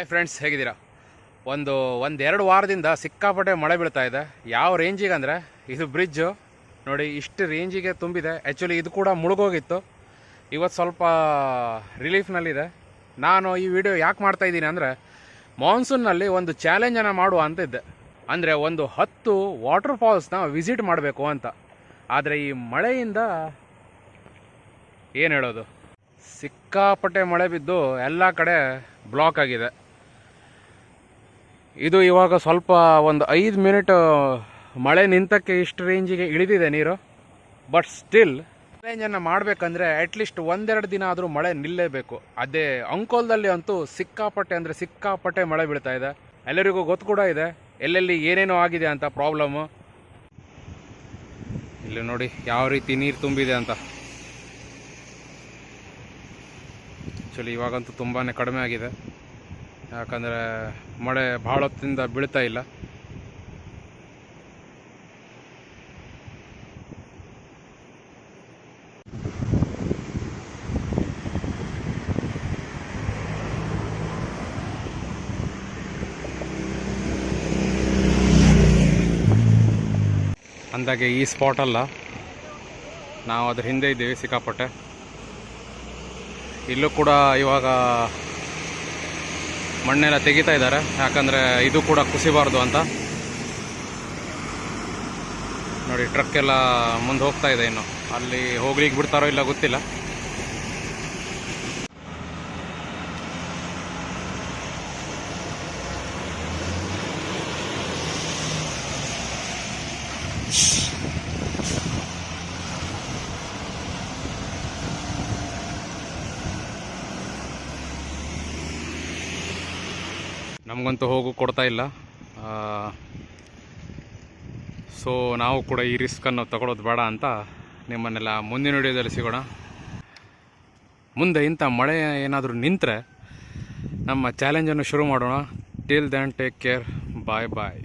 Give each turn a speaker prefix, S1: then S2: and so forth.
S1: Hi friends ಹೇಗಿದ್ದೀರಾ? ಒಂದು, ಒಂದೆರಡು ವಾರದಿಂದ ಸಿಕ್ಕಾಪಟ್ಟೆ ಮಳೆ ಬೀಳ್ತಾ ಇದೆ. ಯಾವ ರೇಂಜಿಗೆ ಅಂದರೆ, ಇದು ಬ್ರಿಡ್ಜು ನೋಡಿ, ಇಷ್ಟು ರೇಂಜಿಗೆ ತುಂಬಿದೆ. ಆ್ಯಕ್ಚುಲಿ ಇದು ಕೂಡ ಮುಳುಗೋಗಿತ್ತು. ಇವತ್ತು ಸ್ವಲ್ಪ ರಿಲೀಫ್ನಲ್ಲಿದೆ ನಾನು ಈ ವಿಡಿಯೋ ಯಾಕೆ ಮಾಡ್ತಾ ಇದ್ದೀನಿ ಅಂದರೆ ಮಾನ್ಸೂನ್ನಲ್ಲಿ ಒಂದು ಚಾಲೆಂಜನ್ನು ಮಾಡುವ ಅಂತ ಇದ್ದೆ. ಅಂದರೆ, ಒಂದು ಹತ್ತು ವಾಟರ್ ಫಾಲ್ಸ್ನ ವಿಸಿಟ್ ಮಾಡಬೇಕು ಅಂತ. ಆದರೆ, ಈ ಮಳೆಯಿಂದ ಏನು ಹೇಳೋದು? ಸಿಕ್ಕಾಪಟ್ಟೆ ಮಳೆ ಬಿದ್ದು ಎಲ್ಲ ಕಡೆ ಬ್ಲಾಕ್ ಆಗಿದೆ. ಇದು ಇವಾಗ ಸ್ವಲ್ಪ ಒಂದು ಐದು ಮಿನಿಟ್ ಮಳೆ ನಿಂತಕ್ಕೆ ಇಷ್ಟು ರೇಂಜಿಗೆ ಇಳಿದಿದೆ ನೀರು. ಬಟ್ ಸ್ಟಿಲ್ ರೇಂಜನ್ನು ಮಾಡಬೇಕಂದ್ರೆ ಅಟ್ಲೀಸ್ಟ್ ಒಂದೆರಡು ದಿನ ಆದರೂ ಮಳೆ ನಿಲ್ಲೇಬೇಕು. ಅದೇ ಅಂಕೋಲದಲ್ಲಿ ಅಂತೂ ಸಿಕ್ಕಾಪಟ್ಟೆ ಅಂದರೆ ಸಿಕ್ಕಾಪಟ್ಟೆ ಮಳೆ ಬೀಳ್ತಾ ಇದೆ. ಎಲ್ಲರಿಗೂ ಗೊತ್ತು ಕೂಡ ಇದೆ. ಎಲ್ಲೆಲ್ಲಿ ಏನೇನೋ ಆಗಿದೆ ಅಂತ ಪ್ರಾಬ್ಲಮ್ಮು ಇಲ್ಲಿ ನೋಡಿ ಯಾವ ರೀತಿ ನೀರು ತುಂಬಿದೆ ಅಂತ. ಆ್ಯಕ್ಚುಲಿ ಇವಾಗಂತೂ ತುಂಬಾ ಕಡಿಮೆ ಆಗಿದೆ. ಯಾಕಂದರೆ ಮಳೆ ಭಾಳ ಹೊತ್ತಿಂದ ಬೀಳ್ತಾ ಇಲ್ಲ. ಅಂದಾಗೆ ಈ ಸ್ಪಾಟ್ ಅಲ್ಲ. ನಾವು ಅದ್ರ ಹಿಂದೆ ಇದ್ದೀವಿ ಸಿಕ್ಕಾಪಟ್ಟೆ. ಇಲ್ಲೂ ಕೂಡ ಇವಾಗ ಮಣ್ಣೆಲ್ಲ ತೆಗಿತಾ ಇದ್ದಾರೆ. ಯಾಕಂದರೆ ಇದು ಕೂಡ ಕುಸಿಬಾರ್ದು ಅಂತ. ನೋಡಿ ಟ್ರಕ್ ಎಲ್ಲ ಮುಂದೆ ಹೋಗ್ತಾ ಇದೆ ಇನ್ನು. ಅಲ್ಲಿ ಹೋಗ್ಲಿಕ್ಕೆ ಬಿಡ್ತಾರೋ ಇಲ್ಲ ಗೊತ್ತಿಲ್ಲ. ನಮಗಂತೂ ಹೋಗು ಕೊಡ್ತಾ ಇಲ್ಲ. ಸೊ ನಾವು ಕೂಡ ಈ ರಿಸ್ಕನ್ನು ತಗೊಳ್ಳೋದು ಬೇಡ ಅಂತ ನಿಮ್ಮನ್ನೆಲ್ಲ ಮುಂದಿನ ವಿಡಿಯೋದಲ್ಲಿ ಸಿಗೋಣ. ಮುಂದೆ ಇಂಥ ಮಳೆ ಏನಾದರೂ ನಿಂತರೆ ನಮ್ಮ ಚಾಲೆಂಜನ್ನು ಶುರು ಮಾಡೋಣ. Till then take care bye bye